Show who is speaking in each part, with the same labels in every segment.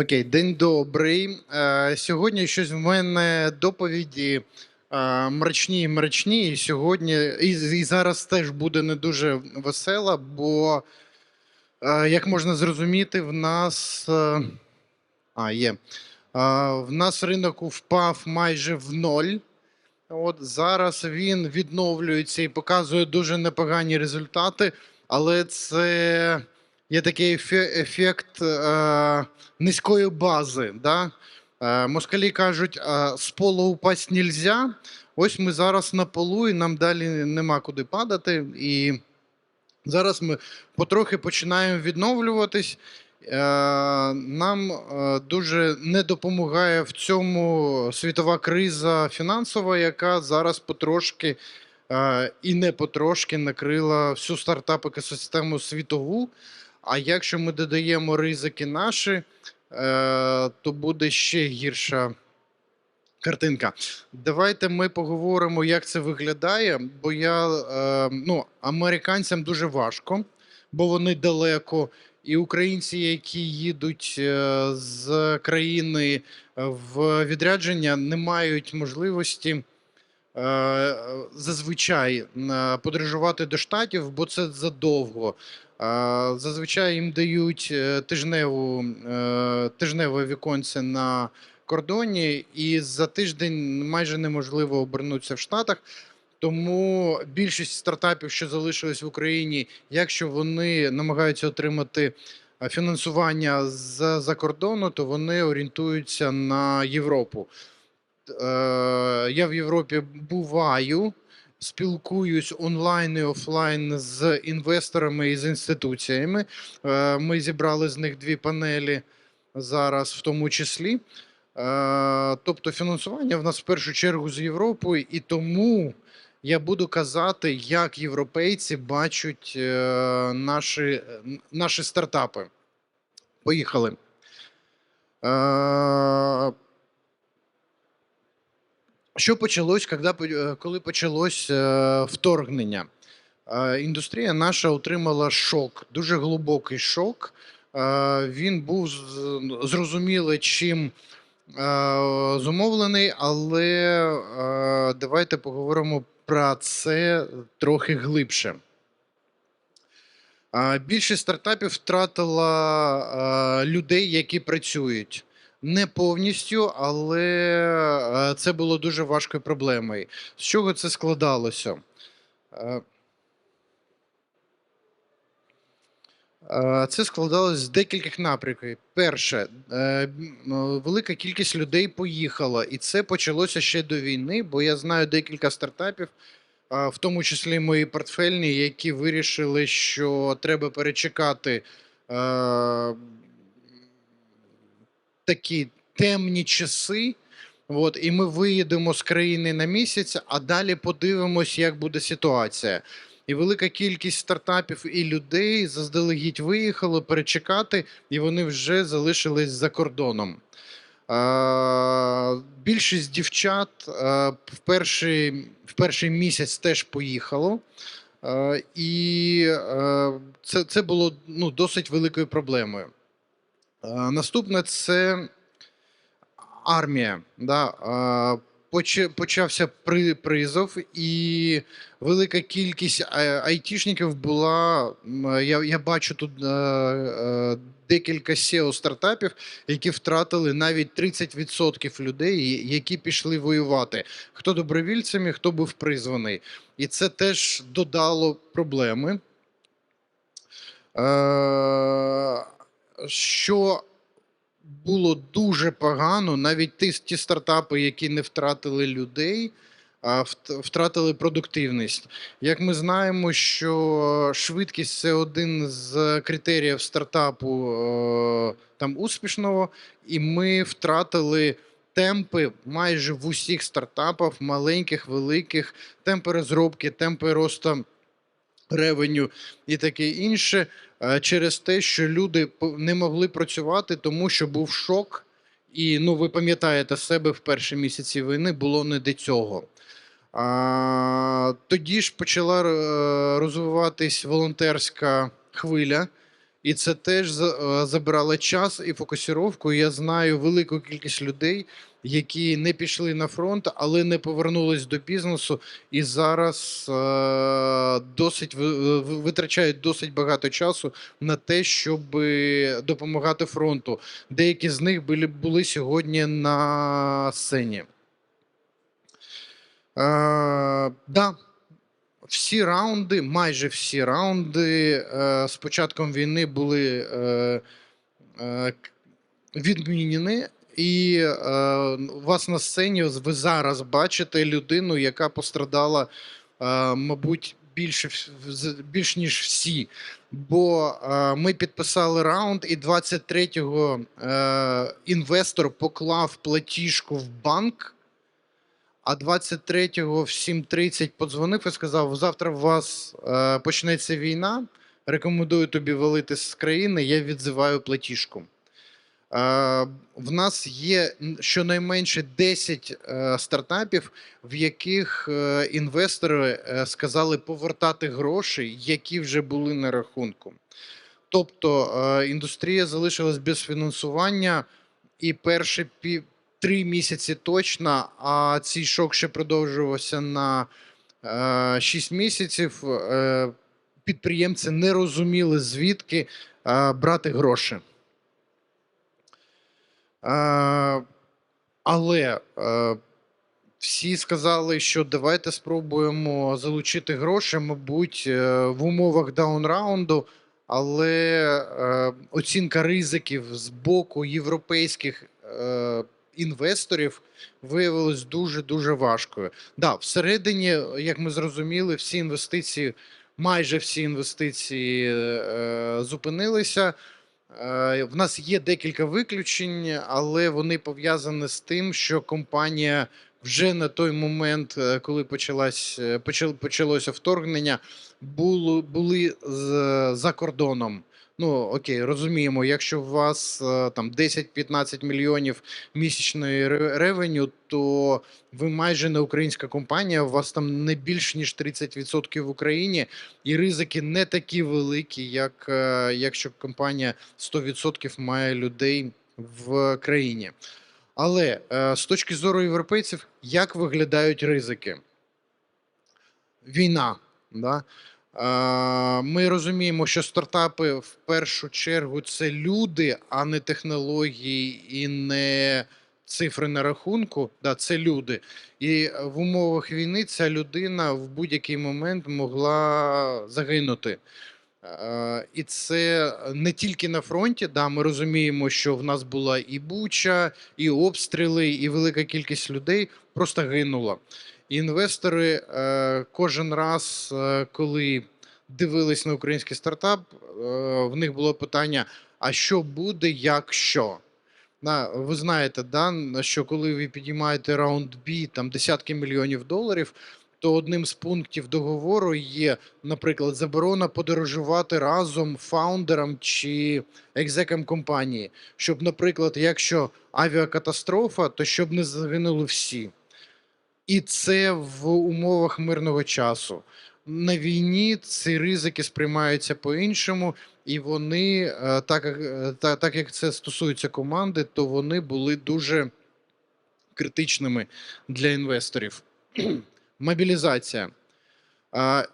Speaker 1: Окей, день добрий. Е, Сьогодні щось в мене доповіді е, мрачні і мрачні. І сьогодні і, і зараз теж буде не дуже весела, бо, е, як можна зрозуміти, в нас. е, А, є. Е, В нас ринок впав майже в ноль. От зараз він відновлюється і показує дуже непогані результати, але це є такий ефект е, низької бази. Да? Е, москалі кажуть, з полу упасть нельзя. Ось ми зараз на полу, і нам далі нема куди падати. І зараз ми потрохи починаємо відновлюватись. Е, Нам е, дуже не допомагає в цьому світова криза фінансова, яка зараз потрошки е, і не потрошки накрила всю стартап-екосистему світову. А якщо ми додаємо ризики наші, е, то буде ще гірша картинка. Давайте ми поговоримо, як це виглядає. Бо я е, ну, американцям дуже важко, бо вони далеко. І українці, які їдуть е, з країни в відрядження, не мають можливості зазвичай подорожувати до штатів, бо це задовго. Зазвичай їм дають е, тижневу, е, тижневе віконце на кордоні, і за тиждень майже неможливо обернутися в Штатах. Тому більшість стартапів, що залишились в Україні, якщо вони намагаються отримати е, фінансування з-за кордону, то вони орієнтуються на Європу. Я в Європі буваю, спілкуюсь онлайн і офлайн з інвесторами і з інституціями. Е, Ми зібрали з них дві панелі зараз, в тому числі. Е, Тобто фінансування в нас в першу чергу з Європою, і тому я буду казати, як європейці бачать е, наші, наші стартапи. Поїхали. Що почалось, коли, е, коли почалось е, вторгнення? Е, Індустрія наша отримала шок, дуже глибокий шок. Він був з- зрозумілий, чим зумовлений, але давайте поговоримо про це трохи глибше. Більшість стартапів втратила людей, які працюють. Не повністю, але е, це було дуже важкою проблемою. З чого це складалося? Е, е, Це складалось з декількох напрямків. Перше, велика кількість людей поїхала, і це почалося ще до війни, бо я знаю декілька стартапів, в тому числі мої портфельні, які вирішили, що треба перечекати такі темні часи. От, і ми виїдемо з країни на місяць, а далі подивимось, як буде ситуація. І велика кількість стартапів і людей заздалегідь виїхали перечекати, і вони вже залишились за кордоном. Більшість дівчат в, перший, в перший місяць теж поїхало. І це, це було ну, досить великою проблемою. Е, Наступне це армія. Да? Е, Почався призов, і велика кількість айтішників була. Я, я бачу тут е, е, декілька SEO стартапів, які втратили навіть 30% людей, які пішли воювати. Хто добровільцями, хто був призваний. І це теж додало проблеми. Що було дуже погано, навіть ті, ті стартапи, які не втратили людей, а вт- втратили продуктивність. Як ми знаємо, що швидкість це один з критеріїв стартапу е, там успішного, і ми втратили темпи майже в усіх стартапах, маленьких, великих, темпи розробки, темпи росту ревеню і таке інше, через те, що люди не могли працювати, тому що був шок. І ну, ви пам'ятаєте себе в перші місяці війни було не до цього. А, тоді ж почала е, розвиватись волонтерська хвиля, І це теж е, забирало час і фокусировку. Я знаю велику кількість людей, які не пішли на фронт, але не повернулись до бізнесу і зараз е, досить ви- витрачають досить багато часу на те, щоб допомагати фронту. Деякі з них були, були сьогодні на сцені. Е, да, всі раунди, майже всі раунди е, з початком війни були е, е, відмінені. І е, вас на сцені ви зараз бачите людину, яка пострадала, е, мабуть, більше більш ніж всі. Бо е, ми підписали раунд, і 23-го е, інвестор поклав платіжку в банк. А 23-го в 7.30 подзвонив і сказав: завтра у вас е, почнеться війна. Рекомендую тобі валити з країни. Я відзиваю платіжку. Е, в нас є щонайменше 10 е, стартапів, в яких е, інвестори сказали повертати гроші, які вже були на рахунку. Тобто індустрія залишилась без фінансування, і перші три місяці точно, а цей шок ще продовжувався на е, 6 місяців. Підприємці не розуміли, звідки брати гроші. Е, але е, всі сказали, що давайте спробуємо залучити гроші, мабуть, е, в умовах даунраунду, але оцінка ризиків з боку європейських інвесторів виявилась дуже дуже важкою. Да, всередині, як ми зрозуміли, всі інвестиції, майже всі інвестиції зупинилися. Е, В нас є декілька виключень, але вони пов'язані з тим, що компанія вже на той момент, е, коли почалась, е, почалося вторгнення, були за кордоном. Ну окей, розуміємо, якщо у вас е, там 10-15 мільйонів місячної ревеню, то ви майже не українська компанія, у вас там не більш ніж 30% в Україні, і ризики не такі великі, як е, якщо компанія 100% має людей в країні. Але е, з точки зору європейців, як виглядають ризики? Війна. Да? Ми розуміємо, що стартапи в першу чергу це люди, а не технології і не цифри на рахунку. Да, це люди. І в умовах війни ця людина в будь-який момент могла загинути. І це не тільки на фронті. Да, ми розуміємо, що в нас була і буча, і обстріли, і велика кількість людей просто гинула. Інвестори е, кожен раз, е, коли дивились на український стартап, е, в них було питання: а що буде, якщо? Ви знаєте, да, що коли ви підіймаєте раунд B, там десятки мільйонів доларів, то одним з пунктів договору є, наприклад, заборона подорожувати разом фаундерам чи екзекам компанії. Щоб, наприклад, якщо авіакатастрофа, то щоб не загинули всі. І це в умовах мирного часу. На війні ці ризики сприймаються по-іншому, і вони, е, так, як- е, так як це стосується команди, то вони були дуже критичними для інвесторів. Мобілізація.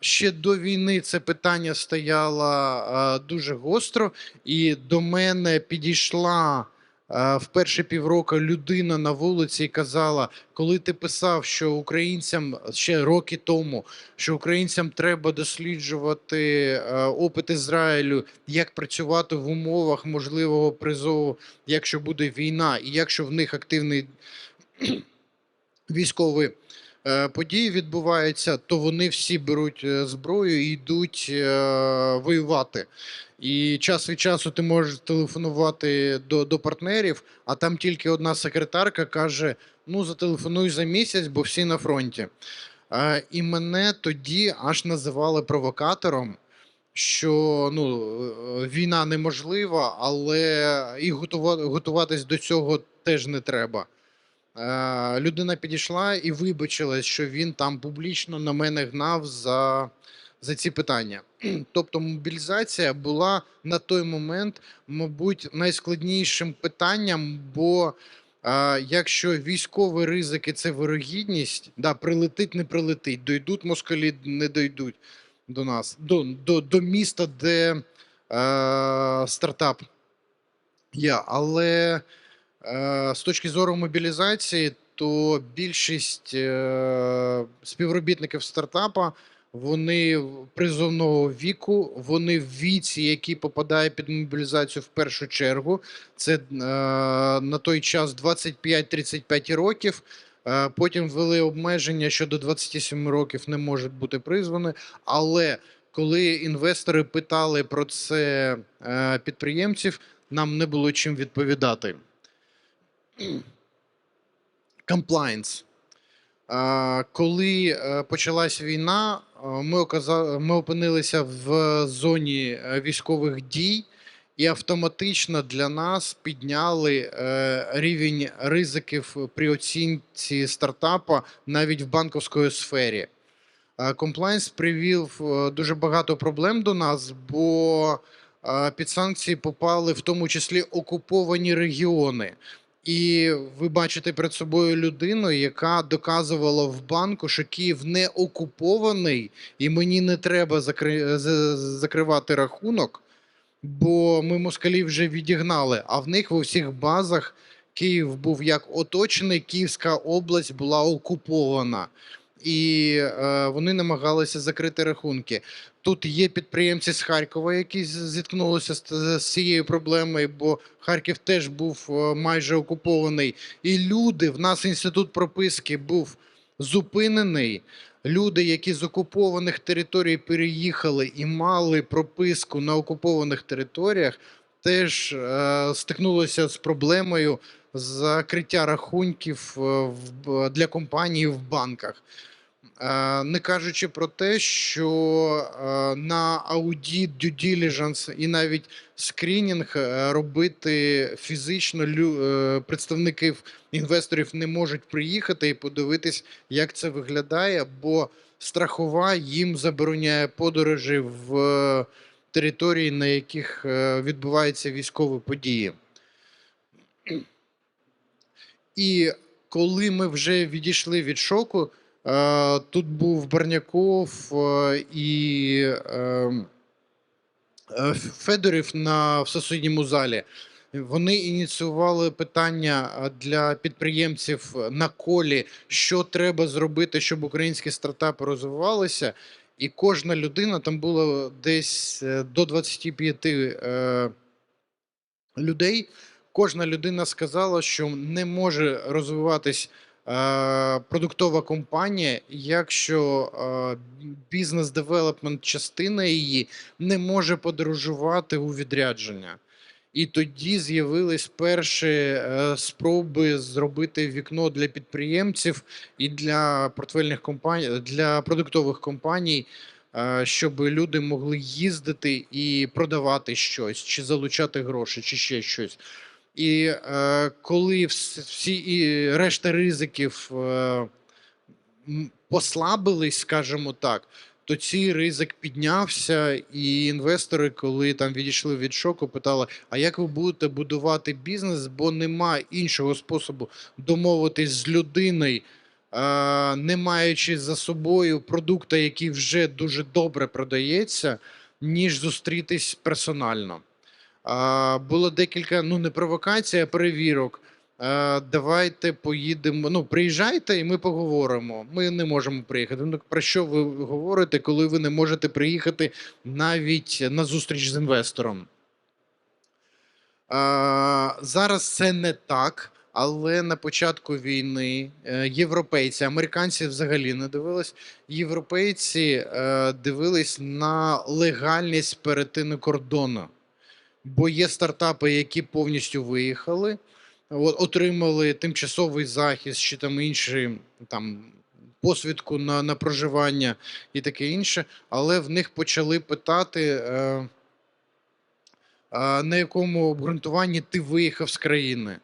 Speaker 1: Ще до війни це питання стояло дуже гостро, і до мене підійшла в перші півроку людина на вулиці казала: коли ти писав, що українцям ще роки тому, що українцям треба досліджувати опит Ізраїлю, як працювати в умовах можливого призову, якщо буде війна, і якщо в них активний військовий події відбуваються, то вони всі беруть е, зброю і йдуть е, воювати. І час від часу ти можеш телефонувати до, до партнерів, а там тільки одна секретарка каже: ну зателефонуй за місяць, бо всі на фронті. Е, І мене тоді аж називали провокатором. Що ну, е, війна неможлива, але і готуватись до цього теж не треба. Е, людина підійшла і вибачилась, що він там публічно на мене гнав за за ці питання. Тобто мобілізація була на той момент, мабуть, найскладнішим питанням, бо а, якщо військові ризики це вирогідність, да, прилетить, не прилетить, дойдуть москалі, не дойдуть до нас, до, до, до міста, де е, стартап є. Але е, з точки зору мобілізації, то більшість е, співробітників стартапа вони призовного віку, вони в віці, які попадають під мобілізацію в першу чергу. Це е, на той час 25-35 років. Е, Потім ввели обмеження, що до 27 років не можуть бути призвані. Але коли інвестори питали про це е, підприємців, нам не було чим відповідати. Е, Коли е, почалась війна, е, ми, ми опинилися в зоні е, військових дій, і автоматично для нас підняли рівень ризиків при оцінці стартапа навіть в банковської сфері. Комплайнс привів дуже багато проблем до нас, бо під санкції попали в тому числі окуповані регіони. І ви бачите перед собою людину, яка доказувала в банку, що Київ не окупований, і мені не треба закри... закривати рахунок, бо ми москалів вже відігнали. А в них в усіх базах Київ був як оточений, Київська область була окупована. І е, вони намагалися закрити рахунки. Тут є підприємці з Харкова, які зіткнулися з, з цією проблемою, бо Харків теж був е, майже окупований. І люди, в нас інститут прописки був зупинений. Люди, які з окупованих територій переїхали і мали прописку на окупованих територіях, теж е, стикнулися з проблемою закриття рахунків е, для компаній в банках. Е, Не кажучи про те, що на аудіт, due diligence і навіть скринінг робити фізично представників інвесторів не можуть приїхати і подивитись, як це виглядає, бо страхова їм забороняє подорожі в території, на яких е, відбуваються військові події. І коли ми вже відійшли від шоку, е, тут був Барняков е, і е, е, Федорів на в сусідньому залі. Вони ініціювали питання для підприємців на колі, що треба зробити, щоб українські стартапи розвивалися. І кожна людина там було десь е, до 25 е, людей. Кожна людина сказала, що не може розвиватись е, продуктова компанія, якщо е, бізнес-девелопмент частина її не може подорожувати у відрядження. І тоді з'явились перші е, спроби зробити вікно для підприємців і для портфельних компаній, для продуктових компаній, е, щоб люди могли їздити і продавати щось, чи залучати гроші, чи ще щось. І е, коли всі і решта ризиків послабились, скажімо так, то цей ризик піднявся, і інвестори, коли там відійшли від шоку, питали: а як ви будете будувати бізнес, бо нема іншого способу домовитись з людиною, не маючи за собою продукта, який вже дуже добре продається, ніж зустрітись персонально. Було декілька, ну не провокацій, а перевірок. А, давайте поїдемо. Ну, приїжджайте, і ми поговоримо. Ми не можемо приїхати. Ну, про що ви говорите, коли ви не можете приїхати навіть на зустріч з інвестором? А, зараз це не так. Але на початку війни е, європейці, американці взагалі не дивились. Європейці е, дивились на легальність перетину кордону бо є стартапи, які повністю виїхали, отримали тимчасовий захист чи там інші там посвідку на, на проживання і таке інше, але в них почали питати. Е, е, на якому обґрунтуванні ти виїхав з країни.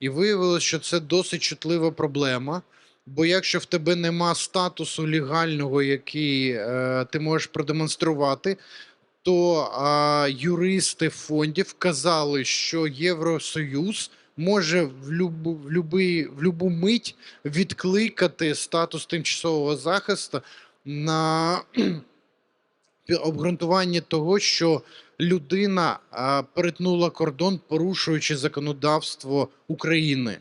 Speaker 1: І виявилося, що це досить чутлива проблема, Бо якщо в тебе нема статусу легального, який е, ти можеш продемонструвати, то е, юристи фондів казали, що Євросоюз може в любу, в, любий, в любу мить відкликати статус тимчасового захисту на обґрунтування того, що людина перетнула кордон, порушуючи законодавство України.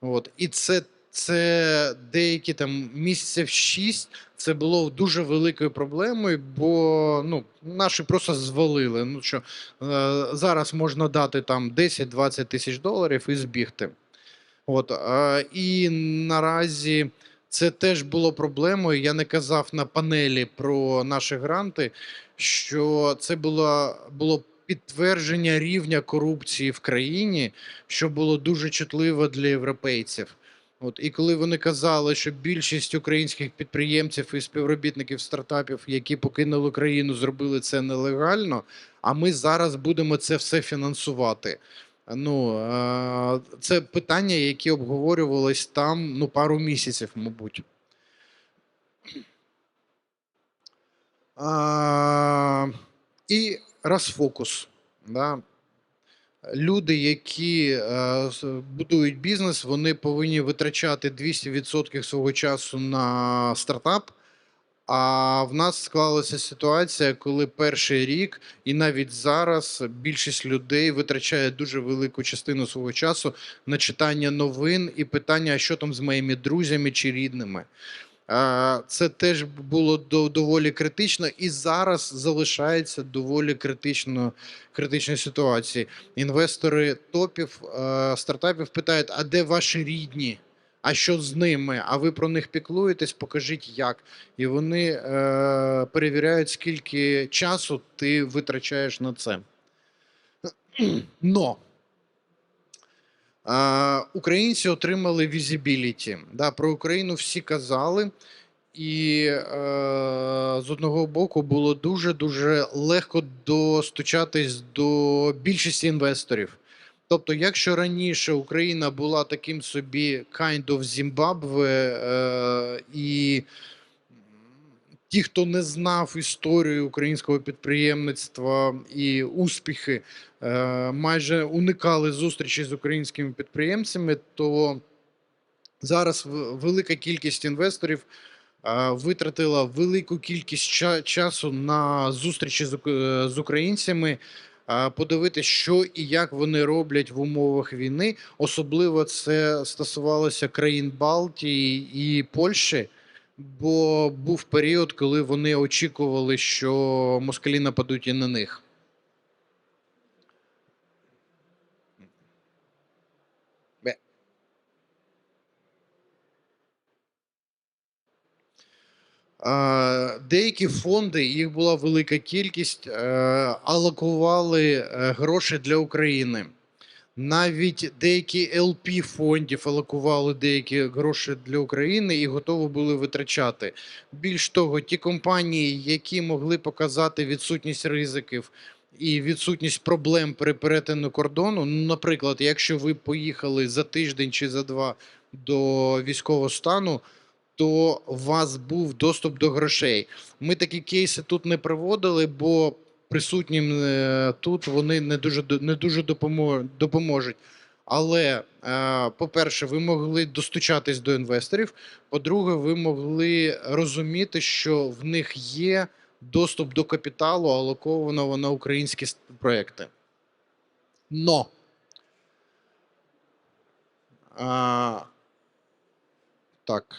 Speaker 1: От. І це, це деякі там місяців шість. Це було дуже великою проблемою, бо ну, наші просто звалили. Ну що е, зараз можна дати там 10-20 тисяч доларів і збігти. От, е, і наразі це теж було проблемою. Я не казав на панелі про наші гранти, що це було, було підтвердження рівня корупції в країні, що було дуже чутливо для європейців. От і коли вони казали, що більшість українських підприємців і співробітників стартапів, які покинули країну, зробили це нелегально. А ми зараз будемо це все фінансувати. Ну е, це питання, які обговорювались там ну пару місяців, мабуть. А, і розфокус. Да? Люди, які е, будують бізнес, вони повинні витрачати 200% свого часу на стартап. А в нас склалася ситуація, коли перший рік, і навіть зараз більшість людей витрачає дуже велику частину свого часу на читання новин і питання, що там з моїми друзями чи рідними. Це теж було доволі критично, і зараз залишається доволі критично, критичною ситуації. Інвестори топів е, стартапів питають: а де ваші рідні? А що з ними? А ви про них піклуєтесь? Покажіть як. І вони е, перевіряють, скільки часу ти витрачаєш на це. Но українці отримали візібіліті. Да, про Україну всі казали. І е, з одного боку було дуже дуже легко достучатись до більшості інвесторів. Тобто, якщо раніше Україна була таким собі kind of Zimbabwe, е, і ті, хто не знав історію українського підприємництва і успіхи, е, майже уникали зустрічі з українськими підприємцями, то зараз велика кількість інвесторів е, витратила велику кількість часу на зустрічі з, е, українцями, подивитися, що і як вони роблять в умовах війни. Особливо це стосувалося країн Балтії і Польщі. Бо був період, коли вони очікували, що москалі нападуть і на них. Деякі фонди, їх була велика кількість, е, алокували е, гроші для України. Навіть деякі LP фондів алокували деякі гроші для України і готові були витрачати. Більш того, ті компанії, які могли показати відсутність ризиків і відсутність проблем при перетину кордону. Ну, наприклад, якщо ви поїхали за тиждень чи за два до військового стану, то у вас був доступ до грошей. Ми такі кейси тут не проводили, бо присутнім е, тут вони не дуже не дуже допоможуть. Але, е, по-перше, ви могли достучатись до інвесторів. По-друге, ви могли розуміти, що в них є доступ до капіталу, алокованого на українські проекти. Но а, так.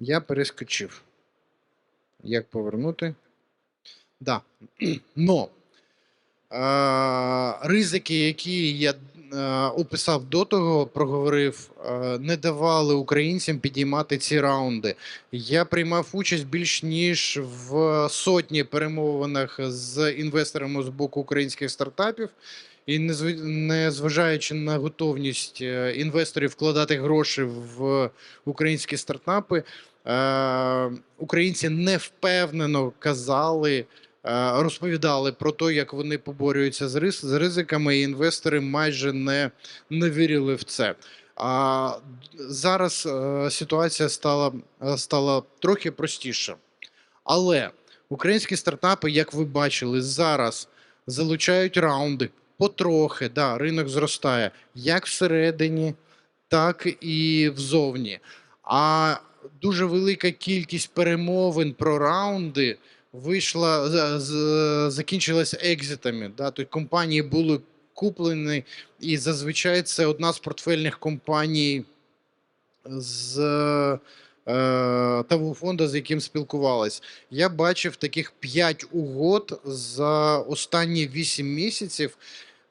Speaker 1: Я перескочив. Як повернути? Да. Но е, ризики, які я е, описав до того, проговорив, е, не давали українцям підіймати ці раунди. Я приймав участь більш ніж в сотні перемовинах з інвесторами з боку українських стартапів. І незв- незважаючи на готовність е, інвесторів вкладати гроші в українські стартапи, українці не впевнено казали, е, розповідали про те, як вони поборюються з, ризиками, і інвестори майже не, не вірили в це. А зараз е, ситуація стала, е, стала трохи простіша. Але українські стартапи, як ви бачили, зараз залучають раунди потрохи. Да, ринок зростає як всередині, так і взовні. А дуже велика кількість перемовин про раунди вийшла, закінчилась екзитами. Да? Тобто компанії були куплені, і зазвичай це одна з портфельних компаній з е, того фонду, з яким спілкувались. Я бачив таких 5 угод за останні 8 місяців,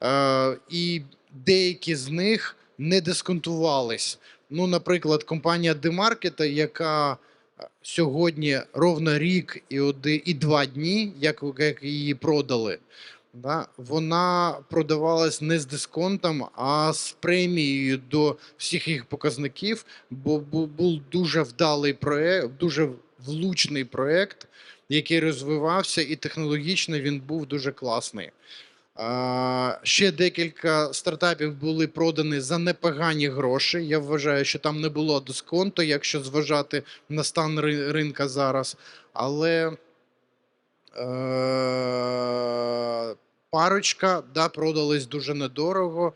Speaker 1: е, і деякі з них не дисконтувались. Ну, наприклад, компанія Демаркета, яка е, сьогодні ровно рік і, оди, і два дні, як, як її продали. Да, вона продавалась не з дисконтом, а з премією до всіх їх показників, бо був дуже вдалий проект, дуже влучний проект, який розвивався, і технологічно він був дуже класний. Ще декілька стартапів були продані за непогані гроші. Я вважаю, що там не було дисконту, якщо зважати на стан ринка зараз. Але е, парочка да, продались дуже недорого,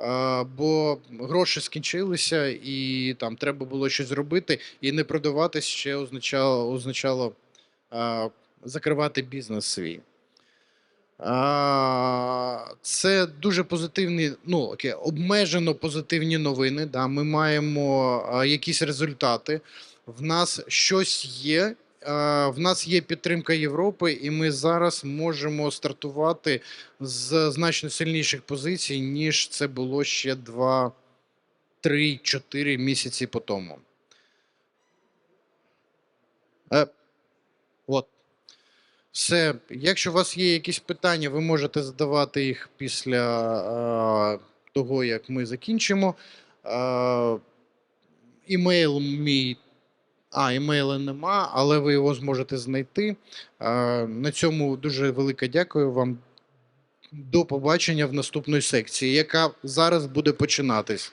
Speaker 1: е, бо гроші скінчилися, і там треба було щось зробити, і не продаватись ще означало, означало е, закривати бізнес свій. Це дуже позитивні, ну окей, обмежено позитивні новини. Да, ми маємо якісь результати. В нас щось є. В нас є підтримка Європи, і ми зараз можемо стартувати з значно сильніших позицій, ніж це було ще 2, 3, 4 місяці по тому. Е, от. Все, якщо у вас є якісь питання, ви можете задавати їх після е, того, як ми закінчимо. Е, імейл мій. А, імейла нема, але ви його зможете знайти. Е, на цьому дуже велике дякую вам. До побачення в наступної секції, яка зараз буде починатись.